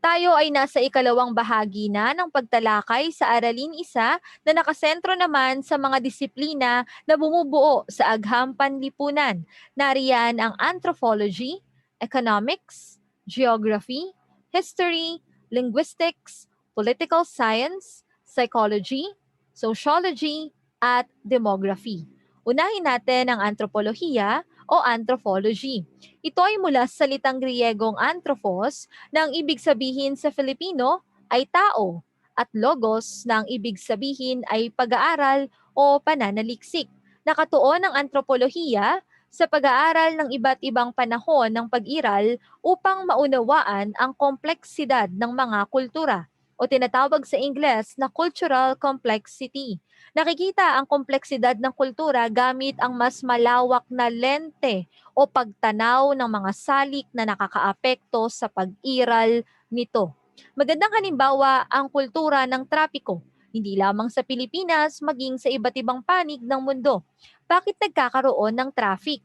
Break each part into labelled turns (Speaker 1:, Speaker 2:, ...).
Speaker 1: Tayo ay nasa ikalawang bahagi na ng pagtalakay sa Aralin Isa na nakasentro naman sa mga disiplina na bumubuo sa agham panlipunan. Nariyan ang anthropology, economics, geography, history, linguistics, political science, psychology, sociology, at demography. Unahin natin ang anthropolohiya o anthropology. Ito ay mula sa salitang Griegong anthropos na ang ibig sabihin sa Filipino ay tao at logos na ang ibig sabihin ay pag-aaral o pananaliksik. Nakatuon ang anthropolohiya sa pag-aaral ng iba't ibang panahon ng pag-iral upang maunawaan ang kompleksidad ng mga kultura o tinatawag sa Ingles na cultural complexity. Nakikita ang kompleksidad ng kultura gamit ang mas malawak na lente o pagtanaw ng mga salik na nakakaapekto sa pag-iral nito. Magandang halimbawa ang kultura ng trapiko, hindi lamang sa Pilipinas maging sa iba't ibang panig ng mundo. Bakit nagkakaroon ng traffic?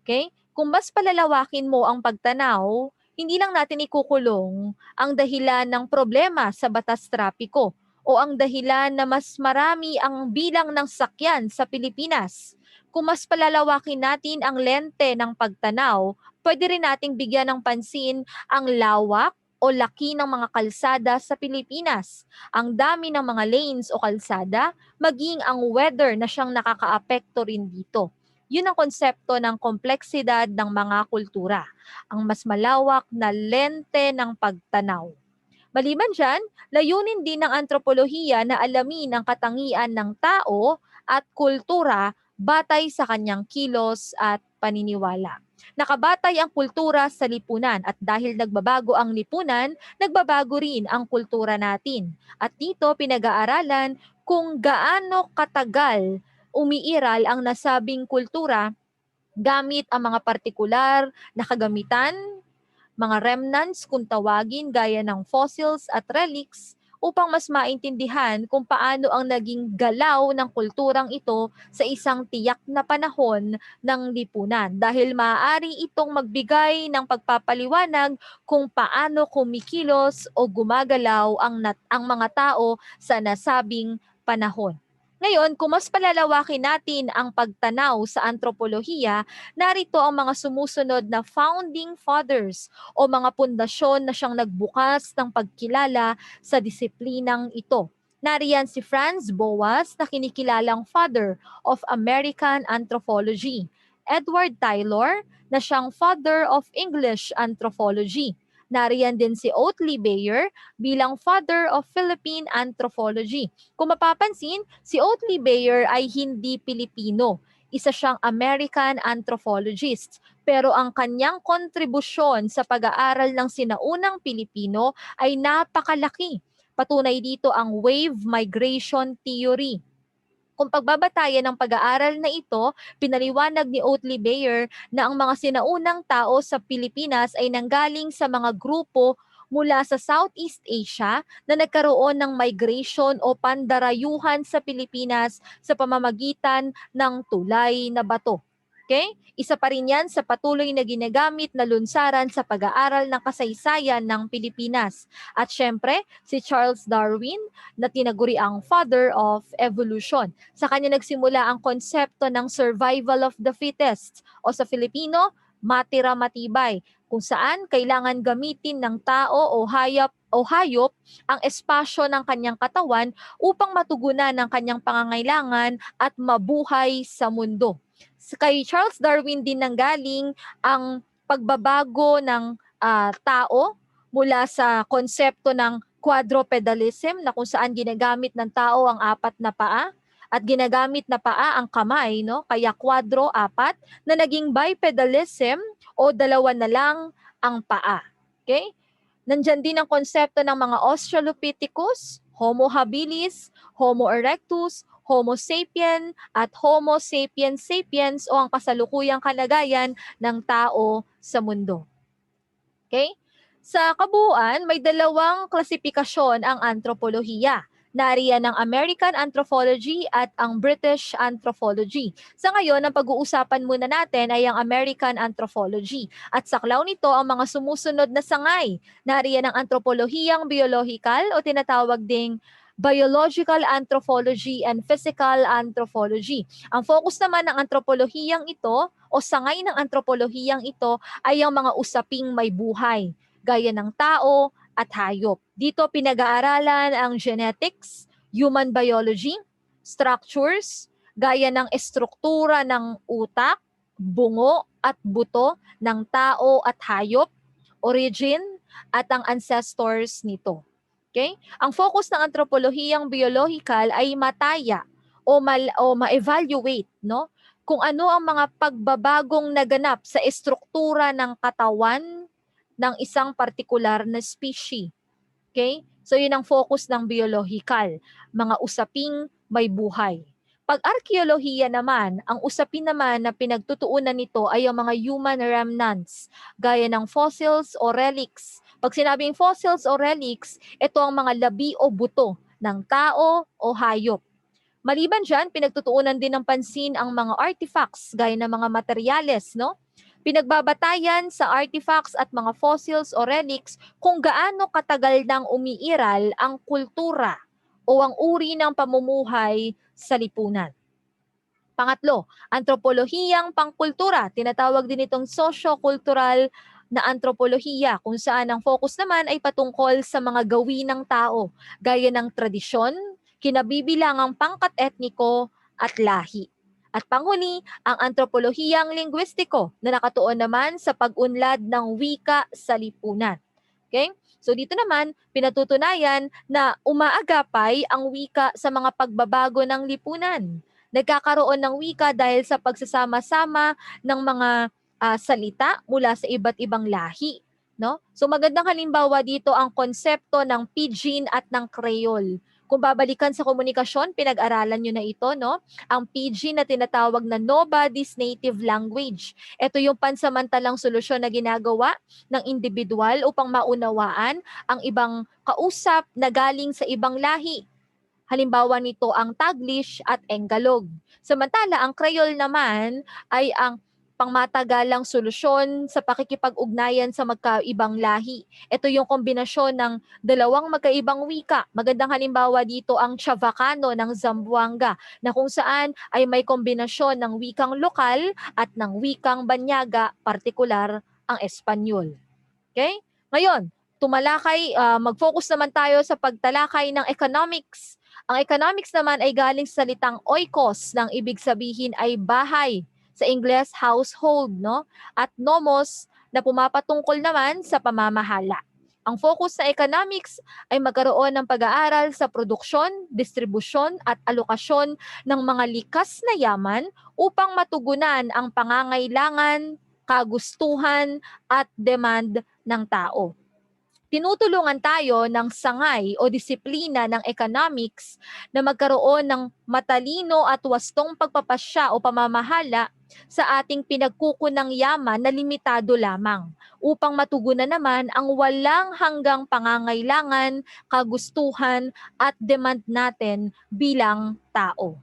Speaker 1: Okay? Kung mas palalawakin mo ang pagtanaw, hindi lang natin ikukulong ang dahilan ng problema sa batas trapiko o ang dahilan na mas marami ang bilang ng sakyan sa Pilipinas. Kung mas palalawakin natin ang lente ng pagtanaw, pwede rin nating bigyan ng pansin ang lawak o laki ng mga kalsada sa Pilipinas, ang dami ng mga lanes o kalsada, maging ang weather na siyang nakakaapekto rin dito. Yun ang konsepto ng kompleksidad ng mga kultura, ang mas malawak na lente ng pagtanaw. Maliban dyan, layunin din ng antropolohiya na alamin ang katangian ng tao at kultura batay sa kanyang kilos at paniniwala. Nakabatay ang kultura sa lipunan at dahil nagbabago ang lipunan, nagbabago rin ang kultura natin. At dito pinag-aaralan kung gaano katagal umiiral ang nasabing kultura gamit ang mga partikular na kagamitan, mga remnants kung tawagin gaya ng fossils at relics upang mas maintindihan kung paano ang naging galaw ng kulturang ito sa isang tiyak na panahon ng lipunan dahil maaari itong magbigay ng pagpapaliwanag kung paano kumikilos o gumagalaw ang, nat- ang mga tao sa nasabing panahon. Ngayon, kung mas palalawakin natin ang pagtanaw sa antropolohiya, narito ang mga sumusunod na founding fathers o mga pundasyon na siyang nagbukas ng pagkilala sa disiplinang ito. Nariyan si Franz Boas na kinikilalang father of American anthropology. Edward Taylor na siyang father of English anthropology. Nariyan din si Oatley Bayer bilang father of Philippine anthropology. Kung mapapansin, si Oatley Bayer ay hindi Pilipino. Isa siyang American anthropologist. Pero ang kanyang kontribusyon sa pag-aaral ng sinaunang Pilipino ay napakalaki. Patunay dito ang wave migration theory kung pagbabatayan ng pag-aaral na ito, pinaliwanag ni Oatley Bayer na ang mga sinaunang tao sa Pilipinas ay nanggaling sa mga grupo mula sa Southeast Asia na nagkaroon ng migration o pandarayuhan sa Pilipinas sa pamamagitan ng tulay na bato. Okay? Isa pa rin yan sa patuloy na ginagamit na lunsaran sa pag-aaral ng kasaysayan ng Pilipinas. At syempre, si Charles Darwin na tinaguri ang father of evolution. Sa kanya nagsimula ang konsepto ng survival of the fittest o sa Filipino, matira matibay kung saan kailangan gamitin ng tao o hayop o hayop ang espasyo ng kanyang katawan upang matugunan ang kanyang pangangailangan at mabuhay sa mundo kay Charles Darwin din nanggaling ang pagbabago ng uh, tao mula sa konsepto ng quadrupedalism na kung saan ginagamit ng tao ang apat na paa at ginagamit na paa ang kamay, no? Kaya quadro, apat, na naging bipedalism o dalawa na lang ang paa. Okay? Nandyan din ang konsepto ng mga Australopithecus, Homo habilis, Homo erectus, Homo sapien at Homo sapiens sapiens o ang kasalukuyang kalagayan ng tao sa mundo. Okay? Sa kabuuan, may dalawang klasifikasyon ang antropolohiya. Nariyan ang American Anthropology at ang British Anthropology. Sa ngayon, ang pag-uusapan muna natin ay ang American Anthropology. At saklaw nito ang mga sumusunod na sangay. Nariyan ang antropolohiyang biological o tinatawag ding biological anthropology and physical anthropology. Ang focus naman ng antropolohiyang ito o sangay ng antropolohiyang ito ay ang mga usaping may buhay, gaya ng tao at hayop. Dito pinag-aaralan ang genetics, human biology, structures, gaya ng estruktura ng utak, bungo at buto ng tao at hayop, origin at ang ancestors nito. Okay? Ang focus ng antropolohiyang biological ay mataya o mal o ma-evaluate, no? Kung ano ang mga pagbabagong naganap sa estruktura ng katawan ng isang partikular na species. Okay? So yun ang focus ng biological, mga usaping may buhay. Pag arkeolohiya naman, ang usapin naman na pinagtutuunan nito ay ang mga human remnants, gaya ng fossils o relics. Pag sinabing fossils o relics, ito ang mga labi o buto ng tao o hayop. Maliban dyan, pinagtutuunan din ng pansin ang mga artifacts gaya ng mga materyales, no? Pinagbabatayan sa artifacts at mga fossils o relics kung gaano katagal nang umiiral ang kultura o ang uri ng pamumuhay sa lipunan. Pangatlo, antropolohiyang pangkultura. Tinatawag din itong socio-cultural na antropolohiya kung saan ang focus naman ay patungkol sa mga gawin ng tao gaya ng tradisyon, kinabibilangang pangkat etniko at lahi. At panghuli, ang antropolohiyang linguistiko na nakatuon naman sa pag-unlad ng wika sa lipunan. Okay? So dito naman, pinatutunayan na umaagapay ang wika sa mga pagbabago ng lipunan. Nagkakaroon ng wika dahil sa pagsasama-sama ng mga uh, salita mula sa iba't ibang lahi. No? So magandang halimbawa dito ang konsepto ng pidgin at ng Creole kung babalikan sa komunikasyon, pinag-aralan nyo na ito, no? Ang PG na tinatawag na Nobody's Native Language. Ito yung pansamantalang solusyon na ginagawa ng individual upang maunawaan ang ibang kausap na galing sa ibang lahi. Halimbawa nito ang Taglish at Engalog. Samantala, ang Creole naman ay ang pangmatagalang solusyon sa pakikipag-ugnayan sa magkaibang lahi. Ito yung kombinasyon ng dalawang magkaibang wika. Magandang halimbawa dito ang Chavacano ng Zamboanga na kung saan ay may kombinasyon ng wikang lokal at ng wikang banyaga, partikular ang Espanyol. Okay? Ngayon, tumalakay, uh, mag-focus naman tayo sa pagtalakay ng economics. Ang economics naman ay galing sa salitang oikos, nang ibig sabihin ay bahay sa Ingles household, no? At nomos na pumapatungkol naman sa pamamahala. Ang focus sa economics ay magkaroon ng pag-aaral sa produksyon, distribusyon at alokasyon ng mga likas na yaman upang matugunan ang pangangailangan, kagustuhan at demand ng tao tinutulungan tayo ng sangay o disiplina ng economics na magkaroon ng matalino at wastong pagpapasya o pamamahala sa ating pinagkukunang yaman na limitado lamang upang matugunan naman ang walang hanggang pangangailangan, kagustuhan at demand natin bilang tao.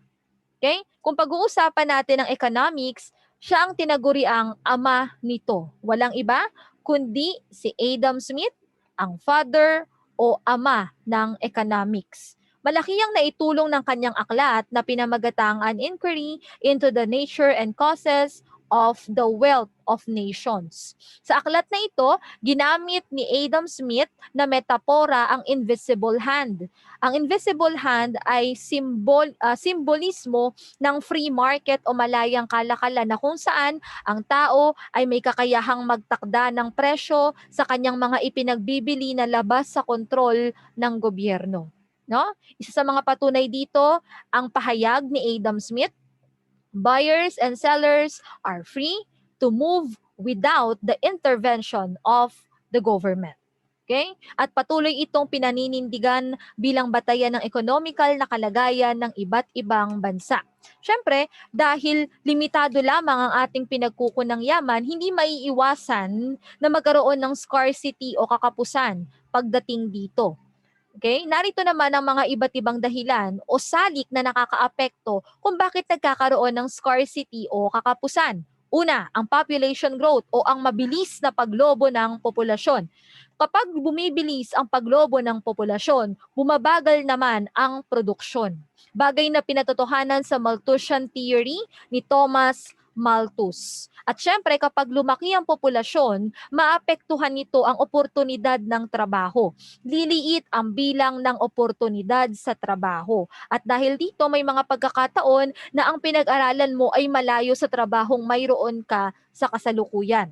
Speaker 1: Okay? Kung pag-uusapan natin ang economics, siya ang tinaguriang ama nito. Walang iba kundi si Adam Smith ang father o ama ng economics. Malaki ang naitulong ng kanyang aklat na pinamagatang an inquiry into the nature and causes of the wealth of nations. Sa aklat na ito, ginamit ni Adam Smith na metapora ang invisible hand. Ang invisible hand ay simbol, uh, simbolismo ng free market o malayang kalakalan na kung saan ang tao ay may kakayahang magtakda ng presyo sa kanyang mga ipinagbibili na labas sa kontrol ng gobyerno. No? Isa sa mga patunay dito ang pahayag ni Adam Smith buyers and sellers are free to move without the intervention of the government. Okay? At patuloy itong pinaninindigan bilang batayan ng economical na kalagayan ng iba't ibang bansa. Siyempre, dahil limitado lamang ang ating pinagkukunang yaman, hindi maiiwasan na magkaroon ng scarcity o kakapusan pagdating dito. Okay? Narito naman ang mga iba't ibang dahilan o salik na nakakaapekto kung bakit nagkakaroon ng scarcity o kakapusan. Una, ang population growth o ang mabilis na paglobo ng populasyon. Kapag bumibilis ang paglobo ng populasyon, bumabagal naman ang produksyon. Bagay na pinatotohanan sa Malthusian theory ni Thomas Malthus. At syempre, kapag lumaki ang populasyon, maapektuhan nito ang oportunidad ng trabaho. Liliit ang bilang ng oportunidad sa trabaho. At dahil dito, may mga pagkakataon na ang pinag-aralan mo ay malayo sa trabahong mayroon ka sa kasalukuyan.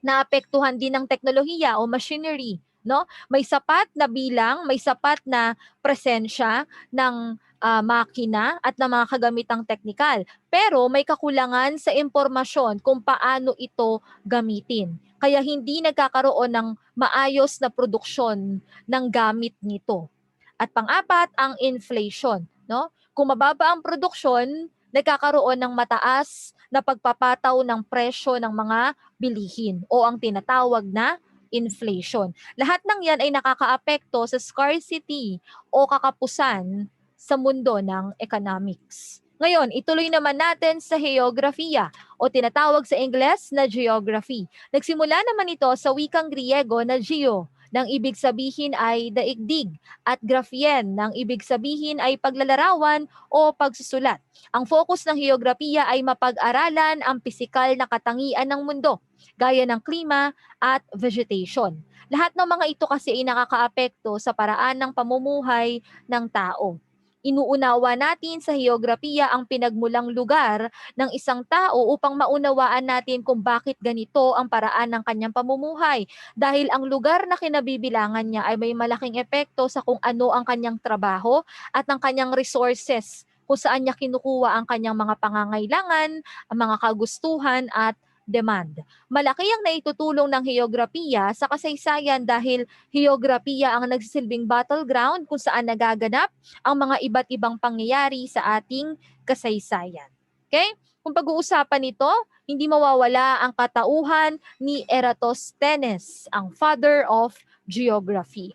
Speaker 1: Naapektuhan din ng teknolohiya o machinery. No? May sapat na bilang, may sapat na presensya ng ah, makina at ng mga kagamitang teknikal. Pero may kakulangan sa impormasyon kung paano ito gamitin. Kaya hindi nagkakaroon ng maayos na produksyon ng gamit nito. At pang-apat, ang inflation. No? Kung mababa ang produksyon, nagkakaroon ng mataas na pagpapataw ng presyo ng mga bilihin o ang tinatawag na inflation. Lahat ng yan ay nakakaapekto sa scarcity o kakapusan sa mundo ng economics. Ngayon, ituloy naman natin sa geografiya o tinatawag sa Ingles na geography. Nagsimula naman ito sa wikang Griego na geo, nang ibig sabihin ay daigdig, at graphien, nang ibig sabihin ay paglalarawan o pagsusulat. Ang focus ng geografiya ay mapag-aralan ang pisikal na katangian ng mundo, gaya ng klima at vegetation. Lahat ng mga ito kasi ay nakakaapekto sa paraan ng pamumuhay ng tao inuunawa natin sa geografiya ang pinagmulang lugar ng isang tao upang maunawaan natin kung bakit ganito ang paraan ng kanyang pamumuhay. Dahil ang lugar na kinabibilangan niya ay may malaking epekto sa kung ano ang kanyang trabaho at ang kanyang resources kung saan niya kinukuha ang kanyang mga pangangailangan, ang mga kagustuhan at demand. Malaki ang naitutulong ng heograpiya sa kasaysayan dahil heograpiya ang nagsisilbing battleground kung saan nagaganap ang mga iba't ibang pangyayari sa ating kasaysayan. Okay? Kung pag-uusapan ito, hindi mawawala ang katauhan ni Eratosthenes, ang father of geography.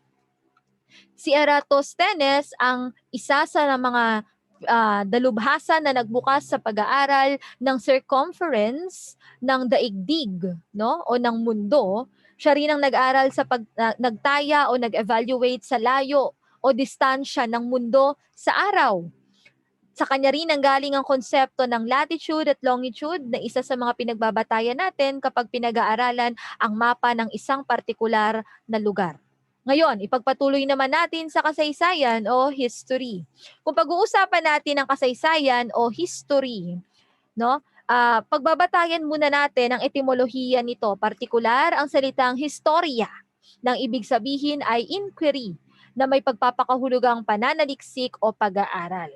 Speaker 1: Si Eratosthenes ang isa sa mga uh, dalubhasa na nagbukas sa pag-aaral ng circumference ng daigdig no o ng mundo siya rin ang nag-aral sa pag uh, nagtaya o nag-evaluate sa layo o distansya ng mundo sa araw sa kanya rin ang galing ang konsepto ng latitude at longitude na isa sa mga pinagbabatayan natin kapag pinag-aaralan ang mapa ng isang partikular na lugar. Ngayon, ipagpatuloy naman natin sa kasaysayan o history. Kung pag-uusapan natin ang kasaysayan o history, no? Uh, pagbabatayan muna natin ang etimolohiya nito, partikular ang salitang historia, nang ibig sabihin ay inquiry, na may pagpapakahulugang pananaliksik o pag-aaral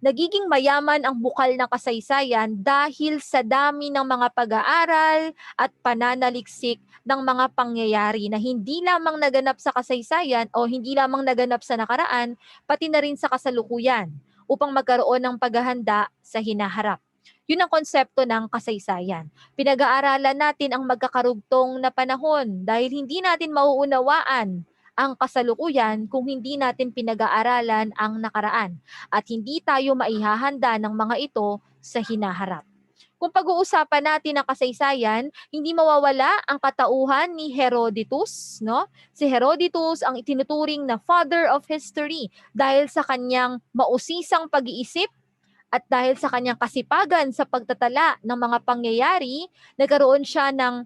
Speaker 1: nagiging mayaman ang bukal ng kasaysayan dahil sa dami ng mga pag-aaral at pananaliksik ng mga pangyayari na hindi lamang naganap sa kasaysayan o hindi lamang naganap sa nakaraan, pati na rin sa kasalukuyan upang magkaroon ng paghahanda sa hinaharap. Yun ang konsepto ng kasaysayan. Pinag-aaralan natin ang magkakarugtong na panahon dahil hindi natin mauunawaan ang kasalukuyan kung hindi natin pinag-aaralan ang nakaraan at hindi tayo maihahanda ng mga ito sa hinaharap. Kung pag-uusapan natin ang kasaysayan, hindi mawawala ang katauhan ni Herodotus, no? Si Herodotus ang itinuturing na father of history dahil sa kanyang mausisang pag-iisip at dahil sa kanyang kasipagan sa pagtatala ng mga pangyayari, nagkaroon siya ng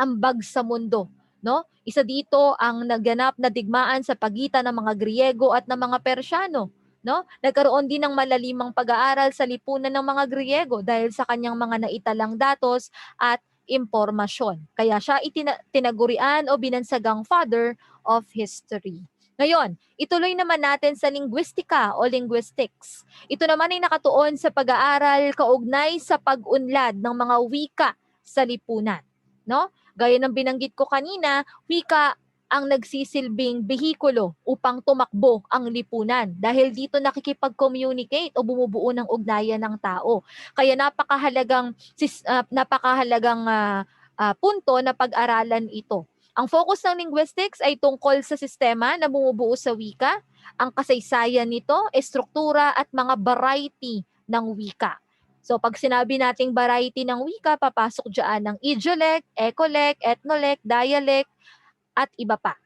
Speaker 1: ambag sa mundo no? Isa dito ang naganap na digmaan sa pagitan ng mga Griego at ng mga Persiano, no? Nagkaroon din ng malalimang pag-aaral sa lipunan ng mga Griego dahil sa kanyang mga naitalang datos at impormasyon. Kaya siya itinagurian o binansagang father of history. Ngayon, ituloy naman natin sa linguistika o linguistics. Ito naman ay nakatuon sa pag-aaral kaugnay sa pag-unlad ng mga wika sa lipunan. No? Gaya ng binanggit ko kanina, wika ang nagsisilbing behikulo upang tumakbo ang lipunan dahil dito nakikipag-communicate o bumubuo ng ugnayan ng tao. Kaya napakahalagang uh, napakahalagang uh, uh, punto na pag-aralan ito. Ang focus ng linguistics ay tungkol sa sistema na bumubuo sa wika, ang kasaysayan nito, estruktura at mga variety ng wika. So pag sinabi nating variety ng wika, papasok dyan ng idiolect, ecolect, ethnolect, dialect, at iba pa.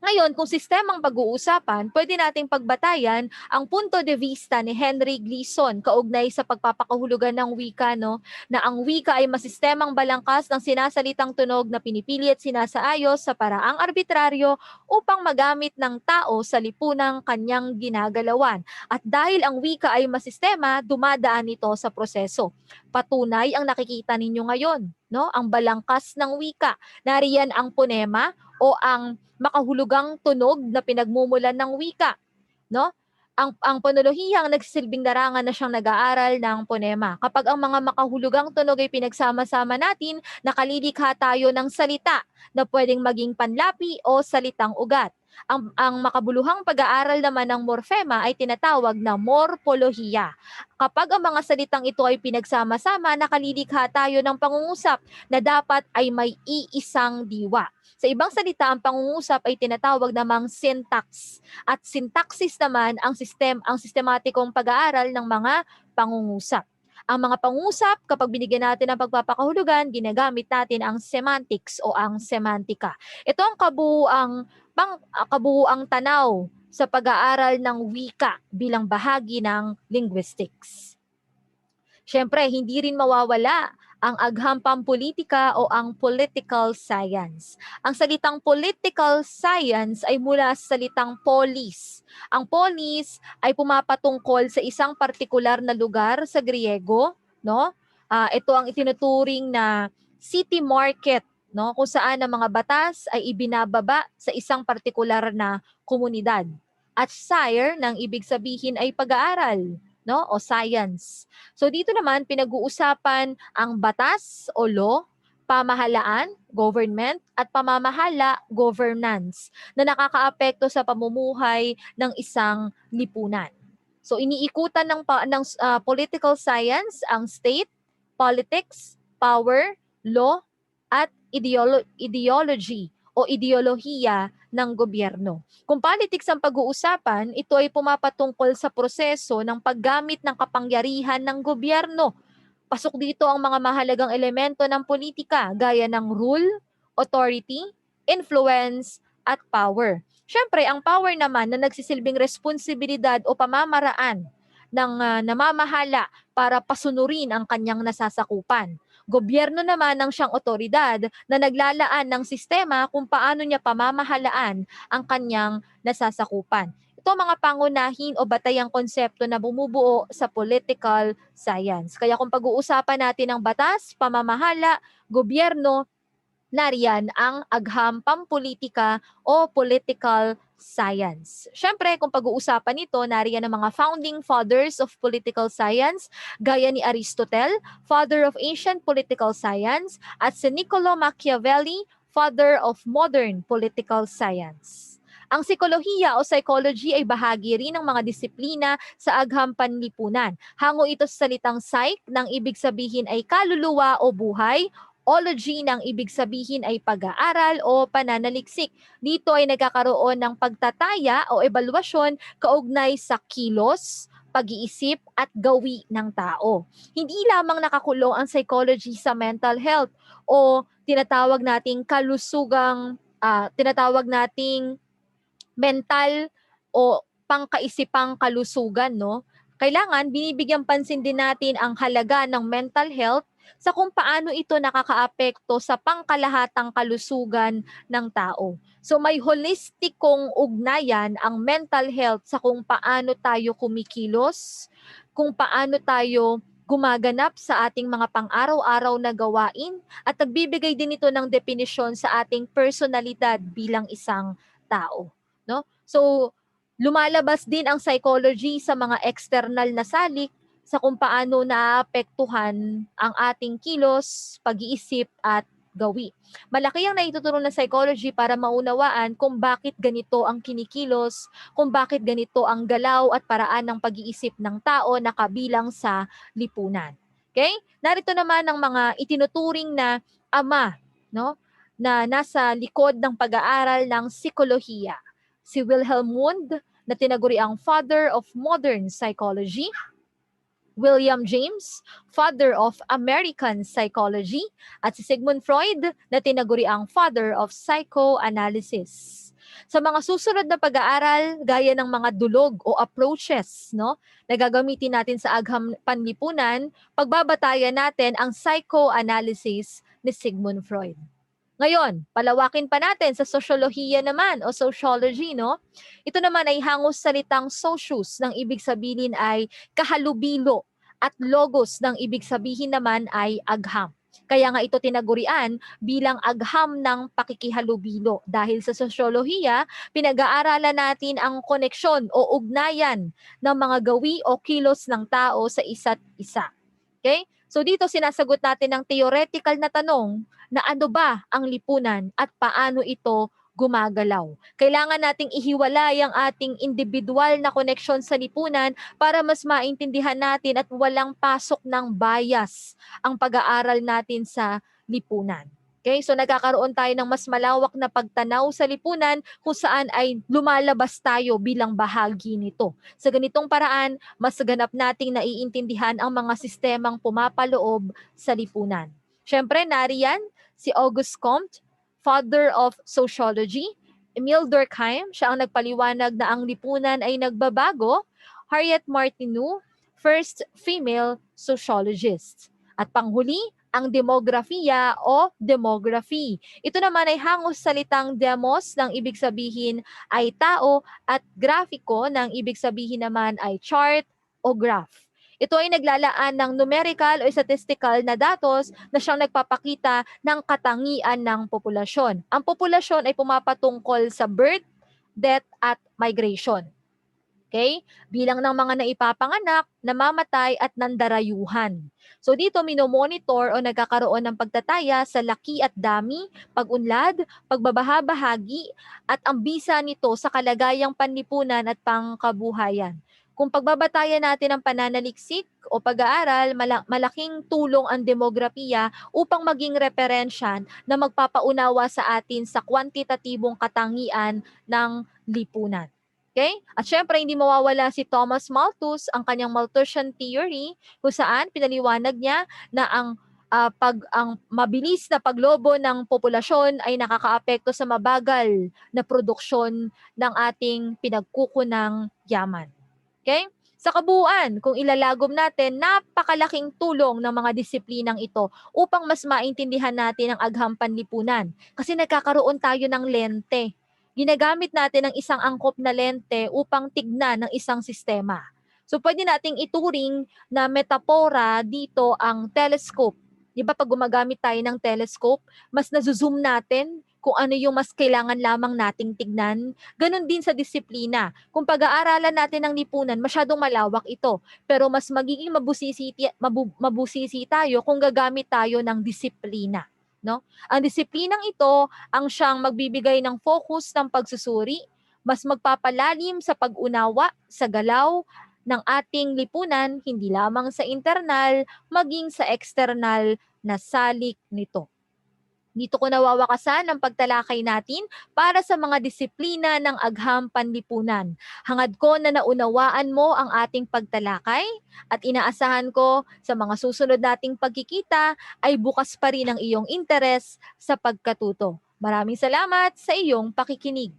Speaker 1: Ngayon, kung sistemang pag-uusapan, pwede nating pagbatayan ang punto de vista ni Henry Gleason kaugnay sa pagpapakahulugan ng wika, no? na ang wika ay masistemang balangkas ng sinasalitang tunog na pinipili at sinasaayos sa paraang arbitraryo upang magamit ng tao sa lipunang kanyang ginagalawan. At dahil ang wika ay masistema, dumadaan ito sa proseso. Patunay ang nakikita ninyo ngayon, no? ang balangkas ng wika. Nariyan ang ponema o ang makahulugang tunog na pinagmumulan ng wika, no? Ang ang ponolohiya ang nagsisilbing larangan na siyang nag-aaral ng ponema. Kapag ang mga makahulugang tunog ay pinagsama-sama natin, nakalilikha tayo ng salita na pwedeng maging panlapi o salitang ugat. Ang, ang makabuluhang pag-aaral naman ng morfema ay tinatawag na morpolohiya. Kapag ang mga salitang ito ay pinagsama-sama, nakalilikha tayo ng pangungusap na dapat ay may iisang diwa. Sa ibang salita, ang pangungusap ay tinatawag namang syntax. At syntaxis naman ang sistem ang sistematikong pag-aaral ng mga pangungusap. Ang mga pangusap, kapag binigyan natin ng pagpapakahulugan, ginagamit natin ang semantics o ang semantika. Ito ang kabuuang pang kabuuang tanaw sa pag-aaral ng wika bilang bahagi ng linguistics. Siyempre, hindi rin mawawala ang aghampang politika o ang political science. Ang salitang political science ay mula sa salitang polis. Ang polis ay pumapatungkol sa isang partikular na lugar sa Griego, no? Uh, ito ang itinuturing na city market, no? Kung saan ang mga batas ay ibinababa sa isang partikular na komunidad. At sire, ng ibig sabihin ay pag-aaral, no? O science. So dito naman pinag-uusapan ang batas o law, pamahalaan, government, at pamamahala, governance, na nakakaapekto sa pamumuhay ng isang lipunan. So iniikutan ng, ng uh, political science ang state, politics, power, law, at ideolo- ideology o ideolohiya ng gobyerno. Kung politics ang pag-uusapan, ito ay pumapatungkol sa proseso ng paggamit ng kapangyarihan ng gobyerno. Pasok dito ang mga mahalagang elemento ng politika gaya ng rule, authority, influence, at power. Siyempre, ang power naman na nagsisilbing responsibilidad o pamamaraan ng uh, namamahala para pasunurin ang kanyang nasasakupan. Gobyerno naman ang siyang otoridad na naglalaan ng sistema kung paano niya pamamahalaan ang kanyang nasasakupan. Ito mga pangunahin o batayang konsepto na bumubuo sa political science. Kaya kung pag-uusapan natin ang batas, pamamahala, gobyerno, nariyan ang agham pampolitika o political science. Siyempre, kung pag-uusapan ito, nariyan ang mga founding fathers of political science, gaya ni Aristotle, father of ancient political science, at si Niccolo Machiavelli, father of modern political science. Ang psikolohiya o psychology ay bahagi rin ng mga disiplina sa agham panlipunan. Hango ito sa salitang psych nang ibig sabihin ay kaluluwa o buhay Ology ng ibig sabihin ay pag-aaral o pananaliksik. Dito ay nagkakaroon ng pagtataya o ebalwasyon kaugnay sa kilos, pag-iisip at gawi ng tao. Hindi lamang nakakulong ang psychology sa mental health o tinatawag nating kalusugang uh, tinatawag nating mental o pangkaisipang kalusugan no kailangan binibigyan pansin din natin ang halaga ng mental health sa kung paano ito nakakaapekto sa pangkalahatang kalusugan ng tao. So may holistikong ugnayan ang mental health sa kung paano tayo kumikilos, kung paano tayo gumaganap sa ating mga pang-araw-araw na gawain at nagbibigay din ito ng definisyon sa ating personalidad bilang isang tao, no? So lumalabas din ang psychology sa mga external na salik sa kung paano naapektuhan ang ating kilos, pag-iisip at gawi. Malaki ang naituturo ng psychology para maunawaan kung bakit ganito ang kinikilos, kung bakit ganito ang galaw at paraan ng pag-iisip ng tao na kabilang sa lipunan. Okay? Narito naman ang mga itinuturing na ama, no? na nasa likod ng pag-aaral ng psikolohiya. Si Wilhelm Wundt na tinaguriang Father of Modern Psychology, William James, Father of American Psychology, at si Sigmund Freud na tinaguriang Father of Psychoanalysis. Sa mga susunod na pag-aaral, gaya ng mga dulog o approaches, no, na gagamitin natin sa agham panlipunan, pagbabatayan natin ang psychoanalysis ni Sigmund Freud. Ngayon, palawakin pa natin sa sosyolohiya naman o sociology, no? Ito naman ay hangos salitang socius, ng ibig sabihin ay kahalubilo at logos ng ibig sabihin naman ay agham. Kaya nga ito tinagurian bilang agham ng pakikihalubilo dahil sa sosyolohiya, pinag-aaralan natin ang koneksyon o ugnayan ng mga gawi o kilos ng tao sa isa't isa. Okay? So dito sinasagot natin ang theoretical na tanong na ano ba ang lipunan at paano ito gumagalaw. Kailangan nating ihiwalay ang ating individual na koneksyon sa lipunan para mas maintindihan natin at walang pasok ng bias ang pag-aaral natin sa lipunan. Okay, so nagkakaroon tayo ng mas malawak na pagtanaw sa lipunan kung saan ay lumalabas tayo bilang bahagi nito. Sa ganitong paraan, mas ganap nating naiintindihan ang mga sistemang pumapaloob sa lipunan. Siyempre, nariyan si Auguste Comte, father of sociology. Emile Durkheim, siya ang nagpaliwanag na ang lipunan ay nagbabago. Harriet Martineau, first female sociologist. At panghuli, ang demografiya o demography. Ito naman ay hangos salitang demos ng ibig sabihin ay tao at grafiko ng ibig sabihin naman ay chart o graph. Ito ay naglalaan ng numerical o statistical na datos na siyang nagpapakita ng katangian ng populasyon. Ang populasyon ay pumapatungkol sa birth, death at migration. Okay? Bilang ng mga naipapanganak, namamatay at nandarayuhan. So dito minomonitor o nagkakaroon ng pagtataya sa laki at dami, pag-unlad, pagbabaha-bahagi at ang bisa nito sa kalagayang panlipunan at pangkabuhayan. Kung pagbabatayan natin ang pananaliksik o pag-aaral, mala- malaking tulong ang demografiya upang maging referensyan na magpapaunawa sa atin sa kwantitatibong katangian ng lipunan. Okay? At syempre, hindi mawawala si Thomas Malthus, ang kanyang Malthusian theory, kung saan pinaliwanag niya na ang ah, pag ang mabilis na paglobo ng populasyon ay nakakaapekto sa mabagal na produksyon ng ating pinagkukunang yaman. Okay? Sa kabuuan, kung ilalagom natin, napakalaking tulong ng mga disiplinang ito upang mas maintindihan natin ang agham panlipunan. Kasi nagkakaroon tayo ng lente ginagamit natin ang isang angkop na lente upang tignan ng isang sistema. So pwede nating ituring na metapora dito ang telescope. Di ba pag gumagamit tayo ng telescope, mas nazozoom natin kung ano yung mas kailangan lamang nating tignan. Ganon din sa disiplina. Kung pag-aaralan natin ng lipunan, masyadong malawak ito. Pero mas magiging mabusisi, mabu, mabusisi tayo kung gagamit tayo ng disiplina. No? Ang disiplinang ito ang siyang magbibigay ng focus ng pagsusuri, mas magpapalalim sa pag-unawa sa galaw ng ating lipunan, hindi lamang sa internal, maging sa external na salik nito. Dito ko nawawakasan ang pagtalakay natin para sa mga disiplina ng agham panlipunan. Hangad ko na naunawaan mo ang ating pagtalakay at inaasahan ko sa mga susunod nating pagkikita ay bukas pa rin ang iyong interes sa pagkatuto. Maraming salamat sa iyong pakikinig.